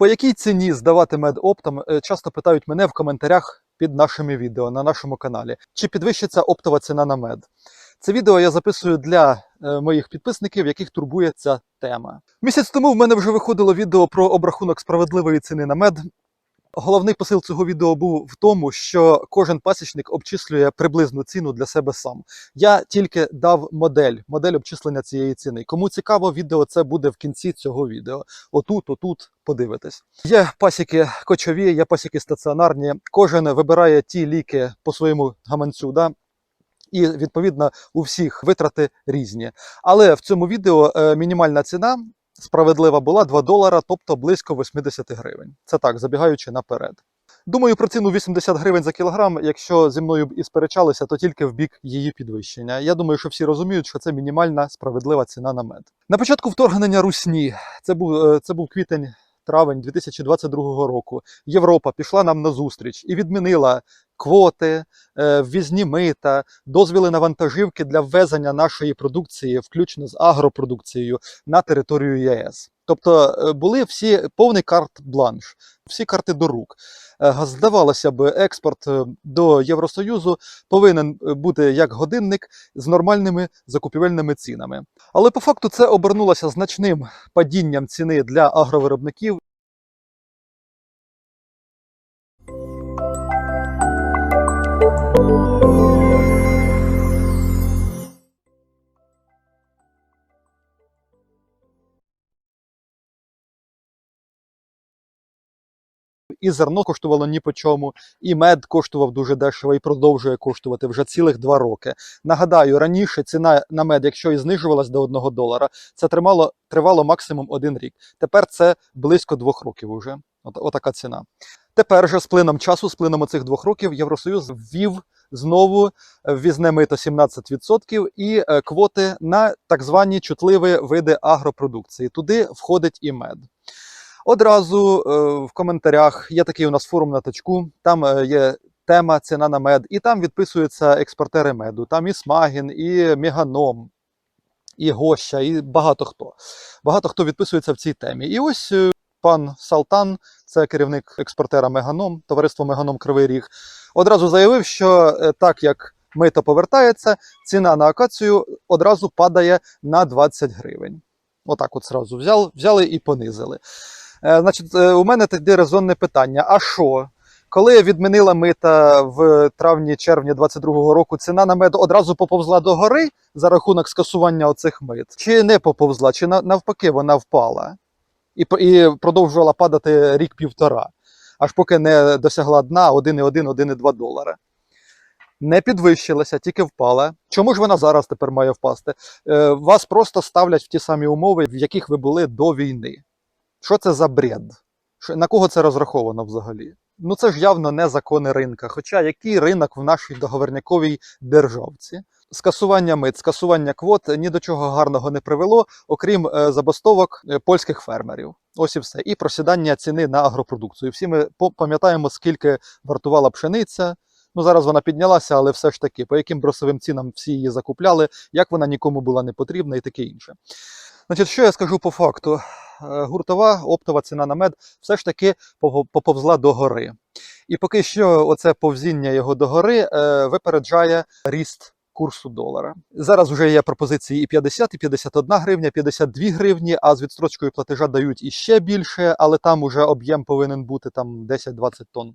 По якій ціні здавати мед оптом, е, часто питають мене в коментарях під нашими відео на нашому каналі. Чи підвищиться оптова ціна на мед? Це відео я записую для е, моїх підписників, яких турбує ця тема. Місяць тому в мене вже виходило відео про обрахунок справедливої ціни на мед. Головний посил цього відео був в тому, що кожен пасічник обчислює приблизну ціну для себе сам. Я тільки дав модель, модель обчислення цієї ціни. Кому цікаво, відео це буде в кінці цього відео. Отут, отут подивитесь. Є пасіки кочові, є пасіки стаціонарні. Кожен вибирає ті ліки по своєму гаманцю. Да? І відповідно у всіх витрати різні. Але в цьому відео е, мінімальна ціна справедлива була 2 долара, тобто близько 80 гривень. Це так, забігаючи наперед. Думаю, про ціну 80 гривень за кілограм, якщо зі мною б і сперечалися, то тільки в бік її підвищення. Я думаю, що всі розуміють, що це мінімальна справедлива ціна на мед. На початку вторгнення Русні, це був, е, це був квітень. Травень 2022 року Європа пішла нам на зустріч і відмінила квоти, е, ввізні мита, дозвіли на вантажівки для ввезення нашої продукції, включно з агропродукцією, на територію ЄС. Тобто е, були всі повний карт-бланш, всі карти до рук. Е, Здавалося б, експорт до Євросоюзу повинен бути як годинник з нормальними закупівельними цінами. Але по факту це обернулося значним падінням ціни для агровиробників. І зерно коштувало ні по чому, і мед коштував дуже дешево і продовжує коштувати вже цілих два роки. Нагадаю, раніше ціна на мед, якщо і знижувалась до 1 долара, це тримало, тривало максимум один рік. Тепер це близько двох років уже. От, отака ціна. Тепер же з плином часу, з плином оцих двох років, Євросоюз ввів знову ввізне мито 17% і е, квоти на так звані чутливі види агропродукції. Туди входить і мед. Одразу е, в коментарях є такий у нас форум на точку. Там е, є тема ціна на мед, і там відписуються експортери меду. Там і Смагін, і Меганом, і Гоща, і багато хто. Багато хто відписується в цій темі. І ось е, пан Салтан, це керівник експортера Меганом, товариство Меганом Кривий Ріг, одразу заявив, що так як мито повертається, ціна на акацію одразу падає на 20 гривень. Отак, от зразу взяли і понизили. Е, Значить, е, у мене тоді резонне питання: а що? Коли відмінила мита в травні-червні 22-го року, ціна на мед одразу поповзла до гори за рахунок скасування оцих мит, чи не поповзла, чи навпаки вона впала і, і продовжувала падати рік-півтора, аж поки не досягла дна 1,1-1,2 долара. Не підвищилася, тільки впала. Чому ж вона зараз тепер має впасти? Е, вас просто ставлять в ті самі умови, в яких ви були до війни. Що це за бред? На кого це розраховано взагалі? Ну це ж явно не закони ринка. Хоча який ринок в нашій договорняковій державці? Скасування мит, скасування квот ні до чого гарного не привело, окрім е, забастовок е, польських фермерів. Ось і все. І просідання ціни на агропродукцію. Всі ми пам'ятаємо, скільки вартувала пшениця. Ну зараз вона піднялася, але все ж таки, по яким бросовим цінам всі її закупляли, як вона нікому була не потрібна і таке інше. Значить, що я скажу по факту? Е, Гуртова оптова ціна на мед все ж таки поповзла до гори. І поки що оце повзіння його до гори е, випереджає ріст курсу долара. Зараз вже є пропозиції і 50, і 51 гривня, 52 гривні, а з відстрочкою платежа дають іще більше, але там уже об'єм повинен бути там 10-20 тонн.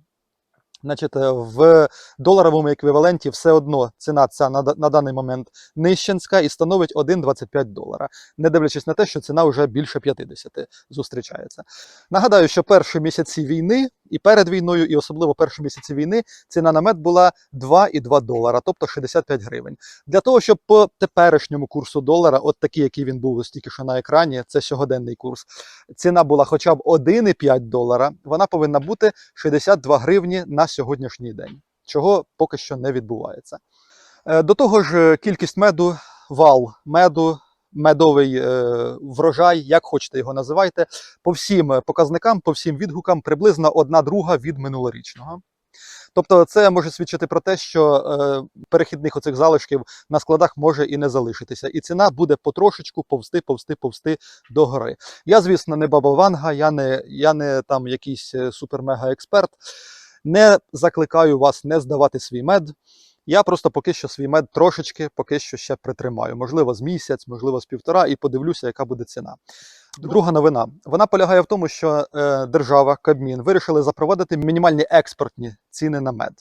Значить, е, в доларовому еквіваленті все одно ціна ця на, на даний момент нищенська і становить 1,25 долара, не дивлячись на те, що ціна вже більше 50 зустрічається. Нагадаю, що перші місяці війни і перед війною, і особливо перші місяці війни, ціна на мед була 2,2 долара, тобто 65 гривень. Для того, щоб по теперішньому курсу долара, от такий, який він був ось тільки що на екрані, це сьогоденний курс, ціна була хоча б 1,5 долара, вона повинна бути 62 гривні на сьогоднішній день, чого поки що не відбувається. Е, До того ж, е, кількість меду, вал меду, медовий е, врожай, як хочете його називайте, по всім е, показникам, по всім відгукам приблизно одна друга від минулорічного. Тобто, це може свідчити про те, що е, перехідних оцих залишків на складах може і не залишитися, і ціна буде потрошечку повсти, повсти, повсти до гори. Я, звісно, не баба Ванга, я не, я не там якийсь е, супер-мега-експерт. Не закликаю вас не здавати свій мед. Я просто поки що свій мед трошечки поки що ще притримаю. Можливо, з місяць, можливо, з півтора, і подивлюся, яка буде ціна. Друга новина. Вона полягає в тому, що е, держава, Кабмін, вирішили запровадити мінімальні експортні ціни на мед.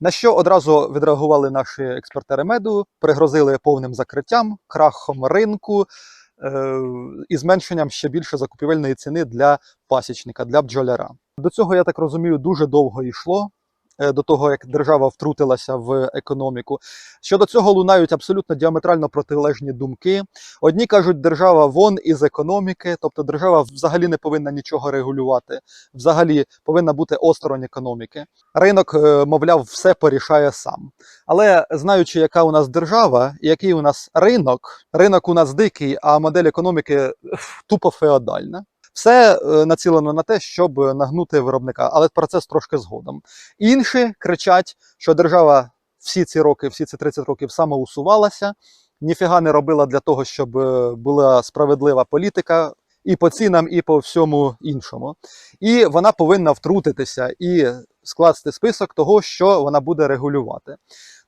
На що одразу відреагували наші експортери меду, пригрозили повним закриттям, крахом ринку е, і зменшенням ще більше закупівельної ціни для пасічника, для бджоляра. До цього, я так розумію, дуже довго йшло. Е, До того як держава втрутилася в економіку, щодо цього лунають абсолютно діаметрально протилежні думки. Одні кажуть, держава вон із економіки, тобто держава взагалі не повинна нічого регулювати, взагалі повинна бути осторонь економіки. Ринок, е, мовляв, все порішає сам. Але знаючи, яка у нас держава і який у нас ринок, ринок у нас дикий, а модель економіки е, тупо феодальна. Все е, націлено на те, щоб нагнути виробника, але про це трошки згодом. Інші кричать, що держава всі ці роки, всі ці 30 років самоусувалася, ніфіга не робила для того, щоб е, була справедлива політика і по цінам, і по всьому іншому. І вона повинна втрутитися і скласти список того, що вона буде регулювати.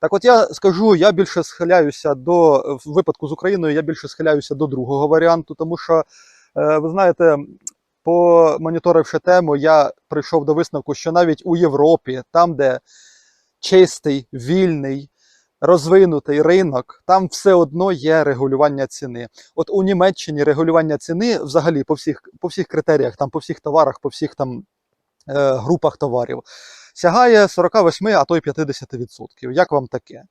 Так, от я скажу, я більше схиляюся до в випадку з Україною, я більше схиляюся до другого варіанту, тому що е, ви знаєте. Помоніторивши тему, я прийшов до висновку, що навіть у Європі, там, де чистий, вільний, розвинутий ринок, там все одно є регулювання ціни. От у Німеччині регулювання ціни взагалі по всіх, по всіх критеріях, там по всіх товарах, по всіх там е, групах товарів сягає 48, а то й 50%. Як вам таке?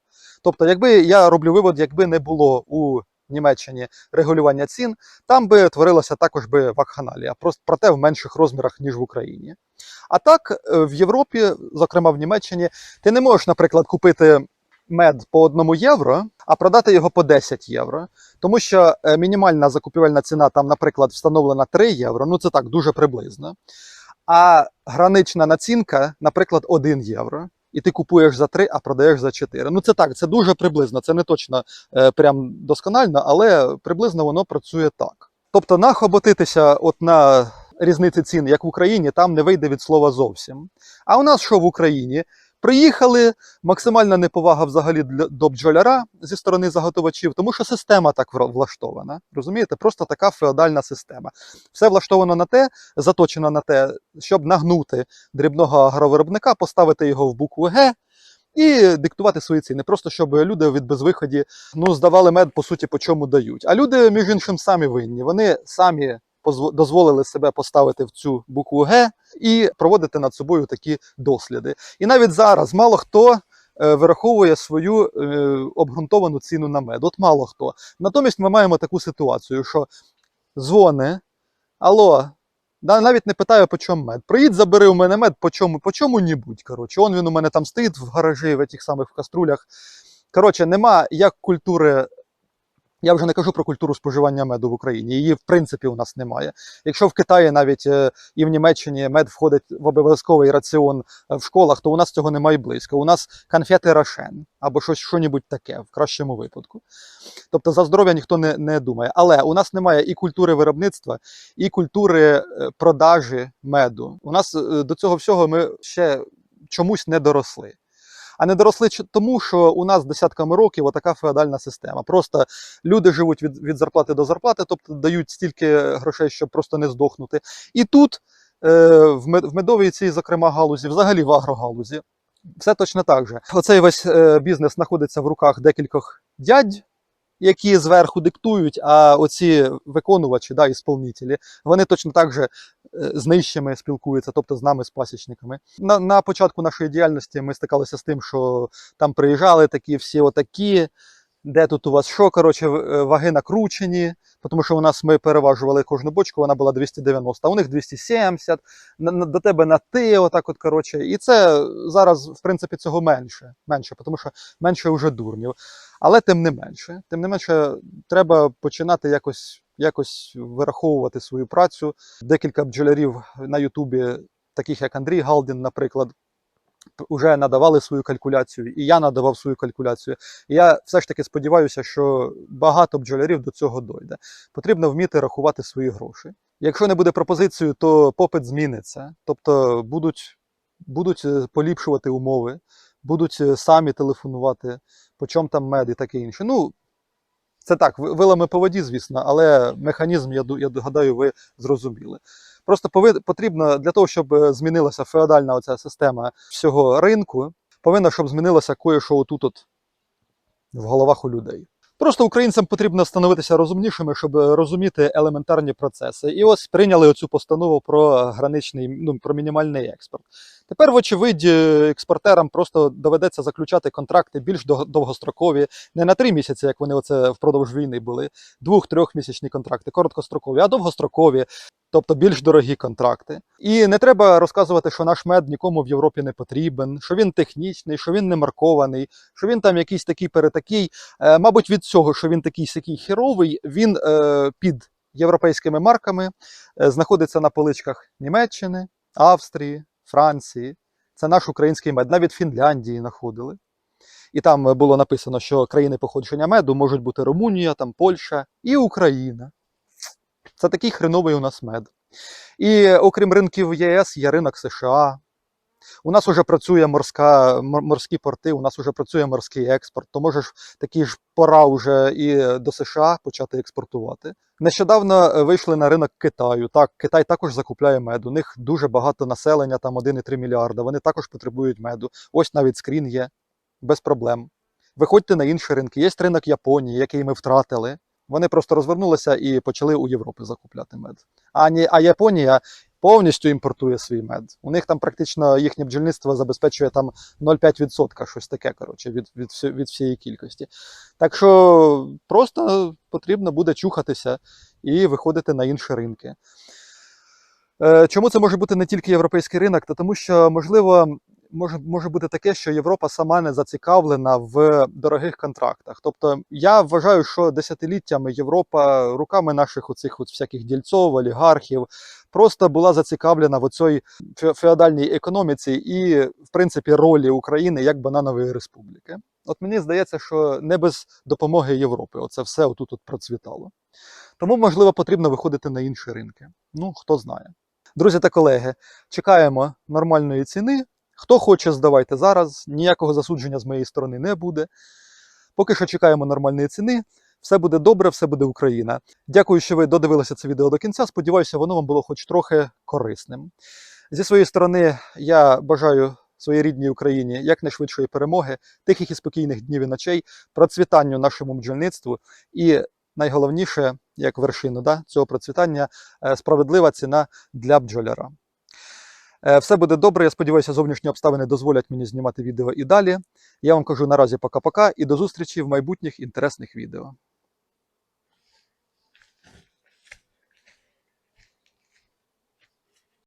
Тобто, якби я роблю вивод, якби не було у Німеччині регулювання цін, там би творилася також би вакханалія, проте в менших розмірах, ніж в Україні. А так, е, в Європі, зокрема в Німеччині, ти не можеш, наприклад, купити мед по 1 євро, а продати його по 10 євро. Тому що е, мінімальна закупівельна ціна там, наприклад, встановлена 3 євро, ну це так дуже приблизно. А гранична націнка, наприклад, 1 євро. І ти купуєш за 3, а продаєш за 4. Ну це так, це дуже приблизно, це не точно е, прям досконально, але приблизно воно працює так. Тобто нахоботитися от на різниці цін, як в Україні, там не вийде від слова зовсім. А у нас що в Україні? Приїхали, максимальна неповага взагалі до бджоляра зі сторони заготовачів, тому що система так влаштована. Розумієте, просто така феодальна система. Все влаштовано на те, заточено на те, щоб нагнути дрібного агровиробника, поставити його в букву Г і диктувати свої ціни. Просто щоб люди від безвиході ну, здавали мед, по суті, по чому дають. А люди, між іншим, самі винні. Вони самі дозволили себе поставити в цю букву Г і проводити над собою такі досліди. І навіть зараз мало хто. е, Вираховує свою е, обґрунтовану ціну на мед. От мало хто. Натомість ми маємо таку ситуацію, що дзвони, алло, навіть не питаю, по чому мед. Приїдь, забери у мене мед, по чому, по чому-нібудь. Коротше, он він у мене там стоїть в гаражі, в тих самих в каструлях. Коротше, нема як культури. Я вже не кажу про культуру споживання меду в Україні. Її в принципі у нас немає. Якщо в Китаї навіть е, і в Німеччині мед входить в обов'язковий раціон е, в школах, то у нас цього немає близько. У нас конфети Рошен або щось що-небудь таке, в кращому випадку. Тобто за здоров'я ніхто не, не думає. Але у нас немає і культури виробництва, і культури е, продажі меду. У нас до цього всього ми ще чомусь не доросли. А не доросли тому, що у нас десятками років отака феодальна система. Просто люди живуть від, від зарплати до зарплати, тобто дають стільки грошей, щоб просто не здохнути. І тут, е, в, мед, в медовій цій, зокрема, галузі, взагалі в агрогалузі, все точно так же. Оцей весь е, бізнес знаходиться в руках декількох дядь, які зверху диктують, а оці виконувачі, да, ісполнителі, вони точно так же е, з нижчими спілкуються, тобто з нами, з пасічниками. На, на початку нашої діяльності ми стикалися з тим, що там приїжджали такі всі отакі. Де тут у вас що? Коротше, е, ваги накручені, тому що у нас ми переважували кожну бочку, вона була 290, а у них 270, на, на- до тебе на ти, отак от, коротше. І це зараз, в принципі, цього менше, менше, тому що менше вже дурнів. Але тим не менше, тим не менше, треба починати якось, якось вираховувати свою працю. Декілька бджолярів на Ютубі, таких як Андрій Галдін, наприклад, вже надавали свою калькуляцію, і я надавав свою калькуляцію. І я все ж таки сподіваюся, що багато бджолярів до цього дойде. Потрібно вміти рахувати свої гроші. Якщо не буде пропозиції, то попит зміниться. Тобто будуть, будуть е, поліпшувати умови, будуть е, самі телефонувати, по чому там мед і таке інше. Ну, це так, вилами по воді, звісно, але механізм, я, я гадаю, ви зрозуміли. Просто потрібно для того, щоб е, змінилася феодальна оця система всього ринку, повинно, щоб змінилося кое-що отут от в головах у людей. Просто українцям потрібно становитися розумнішими, щоб розуміти елементарні процеси. І ось прийняли оцю постанову про граничний, ну про мінімальний експорт. Тепер, вочевидь, е, експортерам просто доведеться заключати контракти більш довгострокові, не на три місяці, як вони оце впродовж війни були, двох-трьохмісячні контракти, короткострокові, а довгострокові, тобто більш дорогі контракти. І не треба розказувати, що наш мед нікому в Європі не потрібен, що він технічний, що він не маркований, що він там якийсь такий перетакий. Е, мабуть, від цього, що він такий сякий херовий, він е, під європейськими марками е, знаходиться на поличках Німеччини, Австрії, Франції. Це наш український мед. Навіть Фінляндії знаходили. І там було написано, що країни походження меду можуть бути Румунія, там Польща і Україна. Це такий хреновий у нас мед. І окрім ринків ЄС, є ринок США. У нас вже працює морська, морські порти, у нас вже працює морський експорт, то може ж таки ж пора вже і до США почати експортувати. Нещодавно е, вийшли на ринок Китаю. Так, Китай також закупляє мед. У них дуже багато населення, там 1,3 мільярда. Вони також потребують меду. Ось навіть скрін є без проблем. Виходьте на інші ринки. Є ринок Японії, який ми втратили. Вони просто розвернулися і почали у Європі закупляти мед. А, ні, а Японія повністю імпортує свій мед. У них там практично їхнє бджільництво забезпечує там 0,5%, щось таке, коротше, від, від, від всієї кількості. Так що просто потрібно буде чухатися і виходити на інші ринки. Е, Чому це може бути не тільки європейський ринок? Та тому що, можливо, може, може бути таке, що Європа сама не зацікавлена в дорогих контрактах. Тобто, я вважаю, що десятиліттями Європа руками наших оцих от всяких дільцов, олігархів просто була зацікавлена в оцій феодальній економіці і, в принципі, ролі України як бананової республіки. От мені здається, що не без допомоги Європи оце все отут от процвітало. Тому, можливо, потрібно виходити на інші ринки. Ну, хто знає. Друзі та колеги, чекаємо нормальної ціни. Хто хоче, здавайте зараз. Ніякого засудження з моєї сторони не буде. Поки що чекаємо нормальної ціни. Все буде добре, все буде Україна. Дякую, що ви додивилися це відео до кінця. Сподіваюся, воно вам було хоч трохи корисним. Зі своєї сторони, я бажаю своїй рідній Україні якнайшвидшої перемоги, тихих і спокійних днів і ночей, процвітанню нашому бджільництву і найголовніше, як вершину да, цього процвітання, е, справедлива ціна для бджоляра. Е, Все буде добре. Я сподіваюся, зовнішні обставини дозволять мені знімати відео і далі. Я вам кажу наразі пока-пока і до зустрічі в майбутніх інтересних відео.